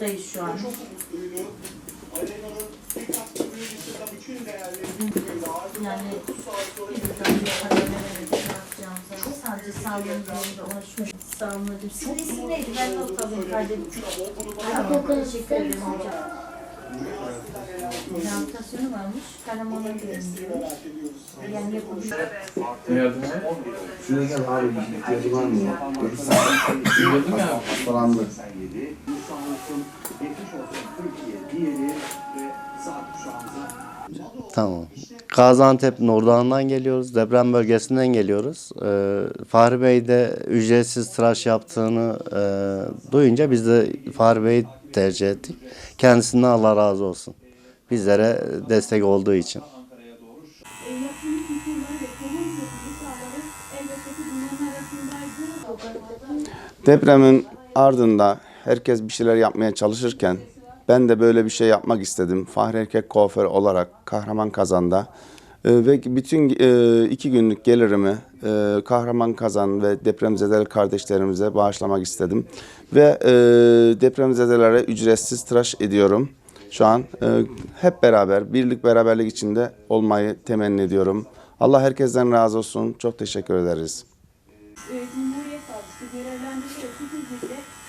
Kayıttayız şu an. Yani bizden bir karar veremedik ne yapacağımıza. Sadece sağlığım durumda ona şu sağlığım. Senin isim neydi? Ben not alayım kardeşim. Tamam, teşekkür ederim hocam. Rehabilitasyonu varmış. Karaman'a görünüyor. Yani yapılmış. Şuraya gel abi ihtiyacı var mı? Gördün mü abi? Hastalandı. Tamam. Gaziantep Nurdağ'ından geliyoruz. Deprem bölgesinden geliyoruz. Ee, Fahri Bey de ücretsiz tıraş yaptığını e, duyunca biz de Fahri Bey'i tercih ettik. Kendisinden Allah razı olsun. Bizlere destek olduğu için. ve. Depremin ardında herkes bir şeyler yapmaya çalışırken ben de böyle bir şey yapmak istedim. Fahri Erkek Kuaförü olarak Kahraman Kazan'da e, ve bütün e, iki günlük gelirimi e, Kahraman Kazan ve depremzedeler kardeşlerimize bağışlamak istedim. Ve e, depremzedelere ücretsiz tıraş ediyorum. Şu an e, hep beraber, birlik beraberlik içinde olmayı temenni ediyorum. Allah herkesten razı olsun. Çok teşekkür ederiz. e, Cumhuriyet Savcısı görevlendirilerek Kızılcık'ta soruşturmalara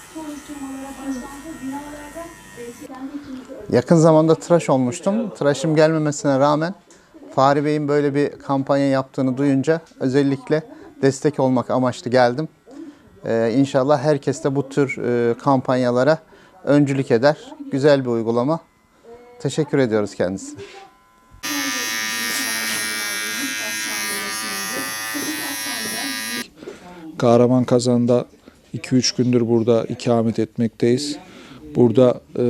Yakın zamanda tıraş olmuştum. Tıraşım gelmemesine rağmen Fahri Bey'in böyle bir kampanya yaptığını duyunca özellikle destek olmak amaçlı geldim. Ee, inşallah herkes de bu tür e, kampanyalara öncülük eder. Güzel bir uygulama. Teşekkür ediyoruz kendisine. Kahraman Kazan'da 2-3 gündür burada ikamet etmekteyiz. Burada e,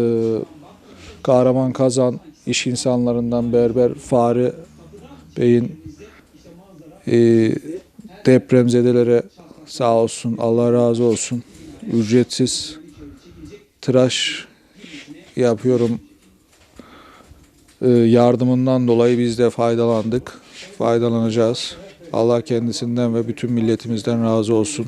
Kahraman Kazan iş insanlarından Berber Fahri Bey'in e, depremzedelere sağ olsun Allah razı olsun ücretsiz tıraş yapıyorum e, yardımından dolayı biz de faydalandık. Faydalanacağız. Allah kendisinden ve bütün milletimizden razı olsun.